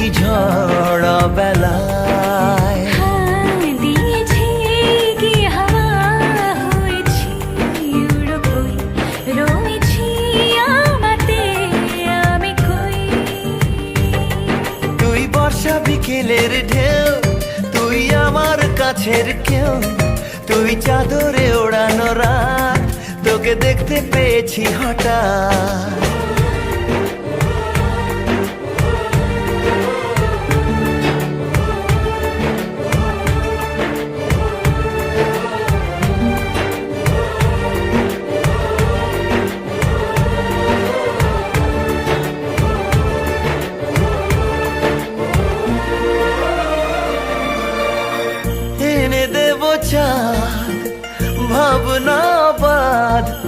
কি ঝড় তুই বর্ষা বিকেলের ঢেউ, তুই আমার কাছের কেউ তুই চাদরে ওড়ানো রাত, তোকে দেখতে পেয়েছি হঠাৎ।